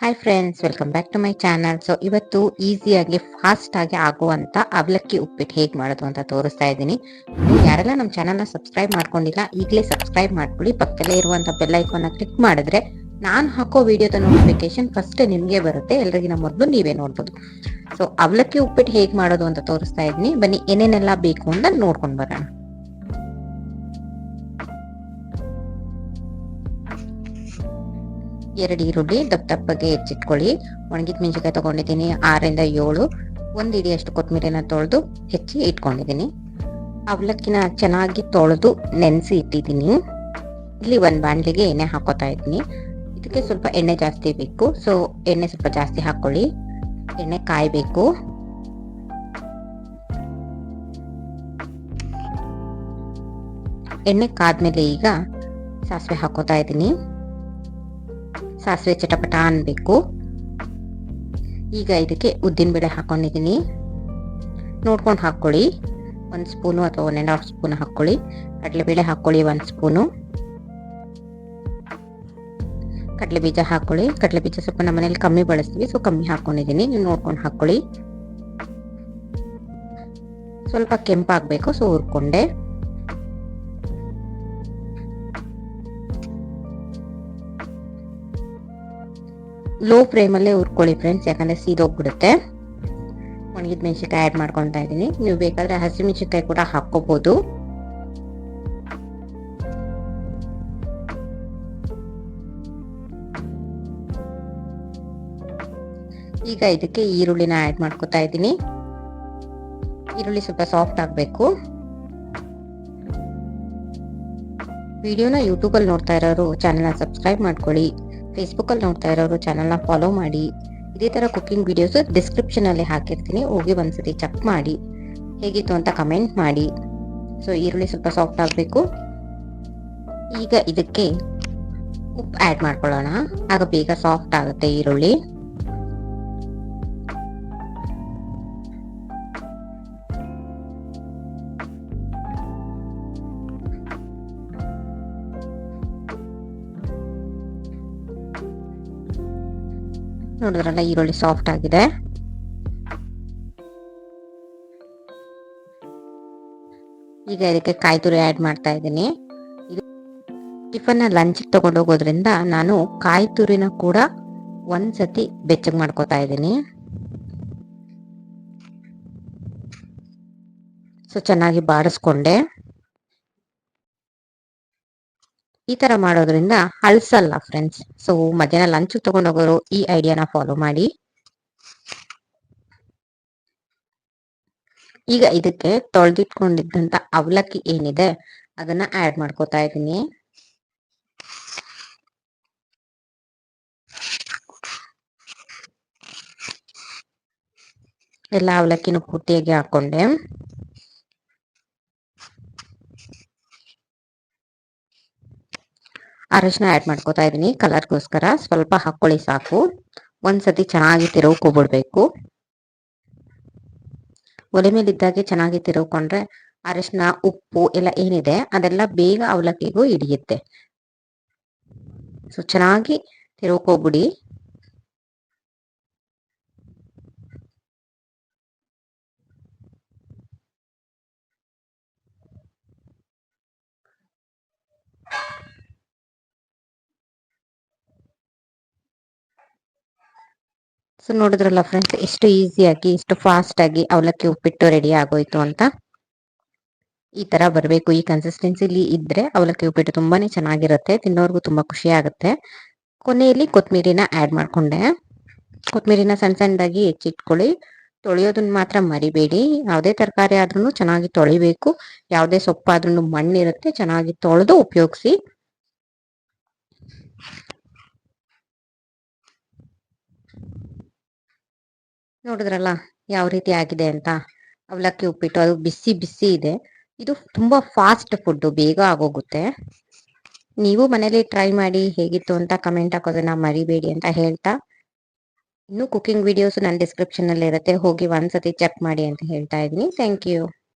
Hi friends welcome back to my channel so ಇವತ್ತು ಈಸಿಯಾಗಿ fast ಆಗಿ ಆಗುವಂತ ಅವಲಕ್ಕಿ ಉಪ್ಪಿಟ್ಟು ಹೇಗೆ ಮಾಡೋದು ಅಂತ ತೋರಿಸ್ತಾ ಇದ್ದೀನಿ. ಯಾರೆಲ್ಲ ನಮ್ಮ ಚಾನಲ್ನ ಸಬ್ಸ್ಕ್ರೈಬ್ ಮಾಡ್ಕೊಂಡಿಲ್ಲ, ಈಗಲೇ ಸಬ್ಸ್ಕ್ರೈಬ್ ಮಾಡ್ಕೊಳ್ಳಿ. ಪಕ್ಕದಲ್ಲೇ ಇರುವಂಥ ಬೆಲ್ ಐಕಾನ್ನ ಕ್ಲಿಕ್ ಮಾಡಿದ್ರೆ ನಾನು ಹಾಕೋ ವಿಡಿಯೋದ ನೋಟಿಫಿಕೇಶನ್ ಫಸ್ಟ್ ನಿಮಗೆ ಬರುತ್ತೆ. ಎಲ್ರಿಗಿನ ಮೊದಲು ನೀವೇ ನೋಡ್ಬೋದು. ಸೊ ಅವಲಕ್ಕಿ ಉಪ್ಪಿಟ್ಟು ಹೇಗೆ ಮಾಡೋದು ಅಂತ ತೋರಿಸ್ತಾ ಇದ್ದೀನಿ. ಬನ್ನಿ, ಏನೇನೆಲ್ಲ ಬೇಕು ಅಂತ ನೋಡ್ಕೊಂಡು ಬರೋಣ. ಎರಡು ಈರುಳ್ಳಿ ದಪ್ಪ ದಪ್ಪಗೆ ಹೆಚ್ಚಿಟ್ಕೊಳ್ಳಿ. ಒಣಗಿದ ಮೆಣಸಿಕಾಯಿ ತಗೊಂಡಿದ್ದೀನಿ ಆರರಿಂದ ಏಳು. ಒಂದು ಇಡಿಯಷ್ಟು ಕೊತ್ತಂಬರಿನ ತೊಳೆದು ಹೆಚ್ಚಿ ಇಟ್ಕೊಂಡಿದ್ದೀನಿ. ಅವಲಕ್ಕಿನ ಚೆನ್ನಾಗಿ ತೊಳೆದು ನೆನೆಸಿ ಇಟ್ಟಿದ್ದೀನಿ. ಇಲ್ಲಿ ಒಂದು ಬಾಣಲಿಗೆ ಎಣ್ಣೆ ಹಾಕೋತಾ ಇದ್ದೀನಿ. ಇದಕ್ಕೆ ಸ್ವಲ್ಪ ಎಣ್ಣೆ ಜಾಸ್ತಿ ಬೇಕು. ಸೊ ಎಣ್ಣೆ ಸ್ವಲ್ಪ ಜಾಸ್ತಿ ಹಾಕ್ಕೊಳ್ಳಿ ಎಣ್ಣೆ ಕಾಯಬೇಕು. ಎಣ್ಣೆ ಕಾದ್ಮೇಲೆ ಈಗ ಸಾಸಿವೆ ಹಾಕೋತಾ ಇದ್ದೀನಿ. ಸಾಸಿವೆ ಚಟಪಟ ಅನ್ಬೇಕು. ಈಗ ಇದಕ್ಕೆ ಉದ್ದಿನ ಬೇಳೆ ಹಾಕೊಂಡಿದ್ದೀನಿ. ನೋಡ್ಕೊಂಡು ಹಾಕ್ಕೊಳ್ಳಿ. ಒಂದು ಸ್ಪೂನು ಅಥವಾ ಒನ್ ಆ್ಯಂಡ್ ಹಾಫ್ ಸ್ಪೂನ್ ಹಾಕ್ಕೊಳ್ಳಿ. ಕಡಲೆಬೇಳೆ ಹಾಕ್ಕೊಳ್ಳಿ ಒಂದು ಸ್ಪೂನು. ಕಡಲೆ ಬೀಜ ಹಾಕ್ಕೊಳ್ಳಿ. ಕಡಲೆ ಬೀಜ ಸ್ವಲ್ಪ ನಮ್ಮ ಮನೇಲಿ ಕಮ್ಮಿ ಬಳಸ್ತೀವಿ ಸೊ ಕಮ್ಮಿ ಹಾಕೊಂಡಿದ್ದೀನಿ. ನೀವು ನೋಡ್ಕೊಂಡು ಹಾಕ್ಕೊಳ್ಳಿ. ಸ್ವಲ್ಪ ಕೆಂಪಾಗಬೇಕು ಸೊ ಹುರ್ಕೊಂಡೆ. ಲೋ ಫ್ಲೇಮಲ್ಲೇ ಹುರ್ಕೊಳ್ಳಿ ಫ್ರೆಂಡ್ಸ್ ಯಾಕಂದ್ರೆ ಸೀದೋಗ್ಬಿಡುತ್ತೆ ಒಣಗಿದ ಮೆಣಸಿನ್ಕಾಯಿ ಆ್ಯಡ್ ಮಾಡ್ಕೊತಾ ಇದ್ದೀನಿ. ನೀವು ಬೇಕಾದ್ರೆ ಹಸಿಮೆಣಸಿನ್ಕಾಯಿ ಕೂಡ ಹಾಕೋಬಹುದು ಈಗ ಇದಕ್ಕೆ ಈರುಳ್ಳಿನ ಆ್ಯಡ್ ಮಾಡ್ಕೊತಾ ಇದ್ದೀನಿ. ಈರುಳ್ಳಿ ಸ್ವಲ್ಪ ಸಾಫ್ಟ್ ಆಗಬೇಕು. ವಿಡಿಯೋನ ಯೂಟ್ಯೂಬಲ್ಲಿ ನೋಡ್ತಾ ಇರೋರು ಚಾನೆಲ್ನ ಸಬ್ಸ್ಕ್ರೈಬ್ ಮಾಡ್ಕೊಳ್ಳಿ. ಫೇಸ್ಬುಕ್ಕಲ್ಲಿ ನೋಡ್ತಾ ಇರೋರು ಚಾನಲ್ನ ಫಾಲೋ ಮಾಡಿ. ಇದೇ ಥರ ಕುಕಿಂಗ್ ವಿಡಿಯೋಸ್ ಡಿಸ್ಕ್ರಿಪ್ಷನಲ್ಲಿ ಹಾಕಿರ್ತೀನಿ. ಹೋಗಿ ಒಂದ್ಸತಿ ಚೆಕ್ ಮಾಡಿ. ಹೇಗಿತ್ತು ಅಂತ ಕಮೆಂಟ್ ಮಾಡಿ. ಸೊ ಈರುಳ್ಳಿ ಸ್ವಲ್ಪ ಸಾಫ್ಟ್ ಆಗಬೇಕು. ಈಗ ಇದಕ್ಕೆ ಉಪ್ಪು ಆ್ಯಡ್ ಮಾಡ್ಕೊಳ್ಳೋಣ. ಆಗ ಬೇಗ ಸಾಫ್ಟ್ ಆಗುತ್ತೆ ಈರುಳ್ಳಿ. ನೋಡಿದ್ರಲ್ಲ, ಈರುಳ್ಳಿ ಸಾಫ್ಟ್ ಆಗಿದೆ. ಈಗ ಇದಕ್ಕೆ ಕಾಯಿ ತುರಿ ಆ್ಯಡ್ ಮಾಡ್ತಾ ಇದ್ದೀನಿ. ಇದು ಲಂಚಿಗೆ ಲಂಚ್ ತಗೊಂಡು ಹೋಗೋದ್ರಿಂದ ನಾನು ಕಾಯಿ ತುರಿನ ಕೂಡ ಒಂದ್ಸತಿ ಬೆಚ್ಚಗೆ ಮಾಡ್ಕೋತಾ ಇದ್ದೀನಿ. ಸೊ ಚೆನ್ನಾಗಿ ಬಾಡಿಸ್ಕೊಂಡೆ ಈ ತರ ಮಾಡೋದ್ರಿಂದ ಅಳ್ಸಲ್ಲ ಫ್ರೆಂಡ್ಸ್ ಸೊ ಮಧ್ಯಾಹ್ನ ಲಂಚ್ ತಗೊಂಡೋಗೋರು ಈ ಐಡಿಯಾನ ಫಾಲೋ ಮಾಡಿ. ಈಗ ಇದಕ್ಕೆ ತೊಳೆದಿಟ್ಕೊಂಡಿದ್ದಂತ ಅವಲಕ್ಕಿ ಏನಿದೆ, ಅದನ್ನ ಆಡ್ ಮಾಡ್ಕೋತಾ ಇದ್ದೀನಿ. ಎಲ್ಲ ಅವಲಕ್ಕಿನೂ ಪೂರ್ತಿಯಾಗಿ ಹಾಕೊಂಡೆ. ಅರಶಿನ ಆ್ಯಡ್ ಮಾಡ್ಕೋತಾ ಇದ್ದೀನಿ ಕಲರ್ಗೋಸ್ಕರ ಸ್ವಲ್ಪ ಹಾಕ್ಕೊಳ್ಳಿ ಸಾಕು. ಒಂದ್ಸತಿ ಚೆನ್ನಾಗಿ ತಿರುವುಕೊಬಿಡ್ಬೇಕು ಒಲೆ ಮೇಲಿದ್ದಾಗೆ ಚೆನ್ನಾಗಿ ತಿರುವುಕೊಂಡ್ರೆ ಅರಶಿನ, ಉಪ್ಪು ಎಲ್ಲ ಏನಿದೆ ಅದೆಲ್ಲ ಬೇಗ ಅವಲಕ್ಕಿಗೂ ಹಿಡಿಯುತ್ತೆ. ಸೊ ಚೆನ್ನಾಗಿ ತಿರುವ್ಕೊಬಿಡಿ ಸೊ ನೋಡಿದ್ರಲ್ಲ ಫ್ರೆಂಡ್ಸ್ ಎಷ್ಟು ಈಸಿಯಾಗಿ ಎಷ್ಟು ಫಾಸ್ಟ್ ಆಗಿ ಅವಲಕ್ಕಿ ಉಪ್ಪಿಟ್ಟು ರೆಡಿ ಆಗೋಯ್ತು ಅಂತ ಈ ತರ ಬರಬೇಕು. ಈ ಕನ್ಸಿಸ್ಟೆನ್ಸಿಲಿ ಇದ್ರೆ ಅವಲಕ್ಕಿ ಉಪ್ಪಿಟ್ಟು ತುಂಬಾನೇ ಚೆನ್ನಾಗಿರುತ್ತೆ, ತಿನ್ನೋರ್ಗು ತುಂಬಾ ಖುಷಿ ಆಗುತ್ತೆ. ಕೊನೆಯಲ್ಲಿ ಕೊತ್ಮೀರಿನ ಆ್ಯಡ್ ಮಾಡ್ಕೊಂಡೆ. ಕೊತ್ಮೀರಿನ ಸಣ್ಣ ಸಣ್ಣದಾಗಿ ಹೆಚ್ಚಿಟ್ಕೊಳ್ಳಿ. ತೊಳೆಯೋದನ್ನ ಮಾತ್ರ ಮರಿಬೇಡಿ. ಯಾವುದೇ ತರಕಾರಿ ಆದ್ರೂ ಚೆನ್ನಾಗಿ ತೊಳಿಬೇಕು. ಯಾವುದೇ ಸೊಪ್ಪಾದ್ರೂ ಮಣ್ಣಿರುತ್ತೆ, ಚೆನ್ನಾಗಿ ತೊಳೆದು ಉಪಯೋಗಿಸಿ. ನೋಡಿದ್ರಲ್ಲ ಯಾವ ರೀತಿ ಆಗಿದೆ ಅಂತ? ಅವಲಕ್ಕಿ ಉಪ್ಪಿಟ್ಟು ಅದು ಬಿಸಿ ಬಿಸಿ ಇದೆ. ಇದು ತುಂಬಾ ಫಾಸ್ಟ್ ಫುಡ್ ಬೇಗ ಆಗೋಗುತ್ತೆ. ನೀವು ಮನೇಲಿ ಟ್ರೈ ಮಾಡಿ ಹೇಗಿತ್ತು ಅಂತ ಕಮೆಂಟ್ ಹಾಕೋದನ್ನ ಮರಿಬೇಡಿ ಅಂತ ಹೇಳ್ತಾ. ಇನ್ನು ಕುಕಿಂಗ್ ವಿಡಿಯೋಸ್ ನನ್ನ ಡಿಸ್ಕ್ರಿಪ್ಷನ್ ಅಲ್ಲಿ ಇರುತ್ತೆ. ಹೋಗಿ ಒಂದ್ಸತಿ ಚೆಕ್ ಮಾಡಿ ಅಂತ ಹೇಳ್ತಾ ಇದ್ದೀನಿ. Thank you